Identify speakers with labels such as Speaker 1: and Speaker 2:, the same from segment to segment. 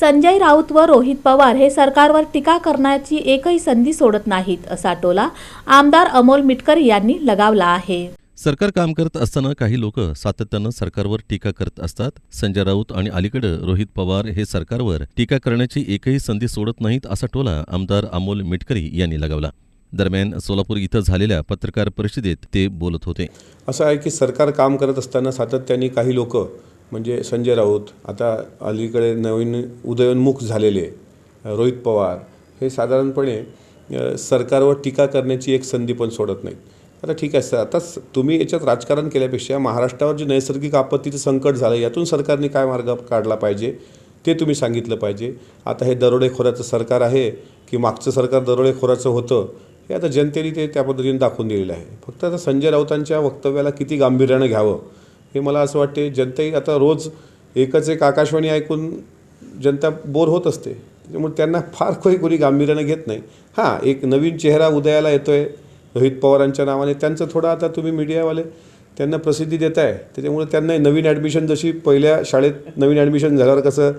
Speaker 1: संजय राऊत व रोहित पवार हे सरकारवर टीका करण्याची एकही संधी सोडत नाहीत असा टोला आमदार अमोल मिटकरी यांनी लगावला आहे.
Speaker 2: सरकार काम करत असताना काही लोक सातत्यानं सरकारवर टीका करत असतात. संजय राऊत आणि अलीकडे रोहित पवार हे सरकारवर टीका करण्याची एकही संधी सोडत नाहीत असा टोला आमदार अमोल मिटकरी यांनी लगावला. दरम्यान सोलापूर इथं झालेल्या पत्रकार परिषदेत ते बोलत होते.
Speaker 3: असं आहे की सरकार काम करत असताना सातत्याने काही लोक म्हणजे संजय राऊत आता अलीकडे नवीन उदयोन्मुख झालेले रोहित पवार हे साधारणपणे सरकारवर टीका करण्याची एक संधी पण सोडत नाहीत. आता ठीक आहे सर आता तुम्ही याच्यात राजकारण केल्यापेक्षा महाराष्ट्रावर जे नैसर्गिक आपत्तीचं संकट झालं यातून सरकारने काय मार्ग काढला पाहिजे ते तुम्ही सांगितलं पाहिजे. आता हे दरोडेखोराचं सरकार आहे की मागचं सरकार दरोडेखोराचं होतं हे आता जनतेने ते त्या पद्धतीने दाखवून दिलेलं आहे. फक्त आता संजय राऊतांच्या वक्तव्याला किती गांभीर्यानं घ्यावं हे मला असं वाटते जनताही आता रोज एकच एक आकाशवाणी ऐकून जनता बोर होत असते. त्याच्यामुळे त्यांना फार काही कोणी गांभीर्यानं घेत नाही. हां एक नवीन चेहरा उदयाला येतो आहे रोहित पवारांच्या नावाने. त्यांचं थोडं आता तुम्ही मीडियावाले त्यांना प्रसिद्धी देत आहे त्याच्यामुळे त्यांना नवीन ॲडमिशन जशी पहिल्या शाळेत नवीन ॲडमिशन झाल्यावर कसं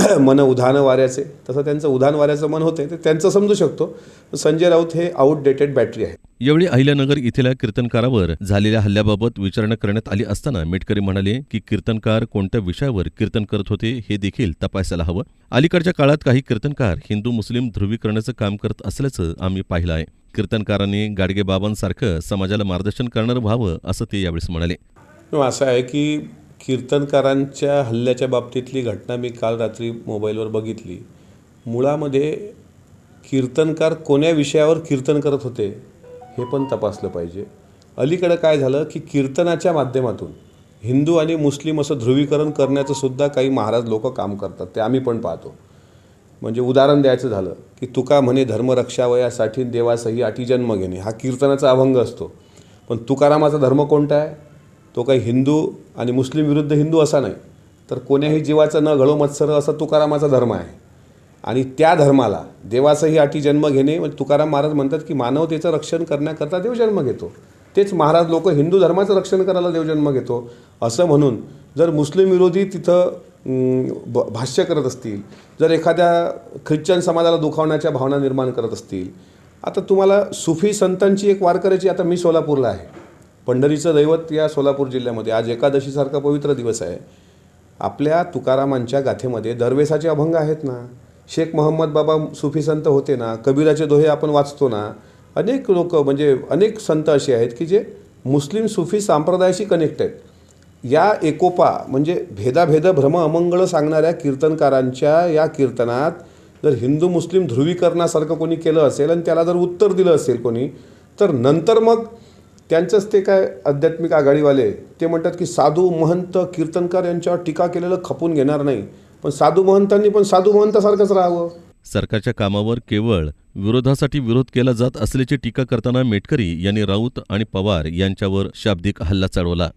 Speaker 3: मन उधाण वाऱ्याचे तसं त्यांचं उधाण वाऱ्याचं मन होते ते त्यांचं समजू शकतो. संजय राऊत हे आउटडेटेड बॅटरी आहे.
Speaker 2: यावेळी अहिल्यानगर इथल्या कीर्तनकारावर झालेल्या हल्ल्याबाबत विचारणा करण्यात आली असताना मेटकरी म्हणाले की कीर्तनकार कोणत्या विषयावर कीर्तन करत होते हे देखील तपासायला हवं. अलीकडच्या काळात काही कीर्तनकार हिंदू मुस्लिम ध्रुवीकरणाचं काम करत असल्याचं आम्ही पाहिलं आहे. कीर्तनकारांनी गाडगेबाबांसारखं समाजाला मार्गदर्शन करणारं व्हावं असं ते यावेळेस म्हणाले.
Speaker 3: हो, असं आहे की कीर्तनकारांच्या हल्ल्याच्या बाबतीतली घटना मी काल रात्री मोबाईलवर बघितली. मुळामध्ये कीर्तनकार कोण्या विषयावर कीर्तन करत होते? हे पण तपासलं पाहिजे. अलीकडं काय झालं की कीर्तनाच्या माध्यमातून हिंदू आणि मुस्लिम असं ध्रुवीकरण करण्याचं सुद्धा काही महाराज लोक काम करतात ते आम्ही पण पाहतो. म्हणजे उदाहरण द्यायचं झालं की तुका म्हणे धर्मरक्षावयासाठी देवासही अटी जन्म घेणे हा कीर्तनाचा अभंग असतो. पण तुकारामाचा धर्म कोणता आहे? तो काही हिंदू आणि मुस्लिम विरुद्ध हिंदू असा नाही. तर कोण्याही जीवाचं न घडो मत्सर असा तुकारामाचा धर्म आहे. आणि त्या धर्माला देवाचाही अटी जन्म घेणे म्हणजे तुकाराम महाराज म्हणतात की मानवतेचं रक्षण करण्याकरता देव जन्म घेतो. तेच महाराज लोक हिंदू धर्माचं रक्षण करायला देव जन्म घेतो. असं म्हणून जर मुस्लिम विरोधी तिथं ब भाष्य करत असतील जर एखाद्या ख्रिश्चन समाजाला दुखावण्याच्या भावना निर्माण करत असतील आता तुम्हाला सुफी संतांची एक वारकऱ्याची आता मी सोलापूरला आहे. पंढरीचं दैवत या सोलापूर जिल्ह्यामध्ये आज एकादशीसारखा पवित्र दिवस आहे. आपल्या तुकारामांच्या गाथेमध्ये दरवेसाचे अभंग आहेत ना? शेख मोहम्मद बाबा सुफी संत होते ना कबीराचे दोहे आपण वाचतो ना अनेक लोक म्हणजे अनेक संत असे आहेत की जे मुस्लिम सुफी संप्रदायाशी कनेक्ट आहेत. या एकोपा म्हणजे भेदाभेद भ्रम अमंगळ सांगणाऱ्या कीर्तनकारांच्या या कीर्तनात जर हिंदू मुस्लिम ध्रुवीकरणासारखं कोणी केलं असेल आणि त्याला जर उत्तर दिलं असेल कोणी तर नंतर मग त्यांचंच ते काय आध्यात्मिक आघाडीवाले ते म्हणतात की साधू महंत कीर्तनकार यांच्यावर टीका केलेलं खपून घेणार नाही. पण साधू महंतांनी पण साधू महंतासारखंच राहावं.
Speaker 2: सरकारच्या कामावर केवळ विरोधासाठी विरोध केला जात असल्याची टीका करताना मेटकरी यांनी राऊत आणि पवार यांच्यावर शाब्दिक हल्ला चढवला.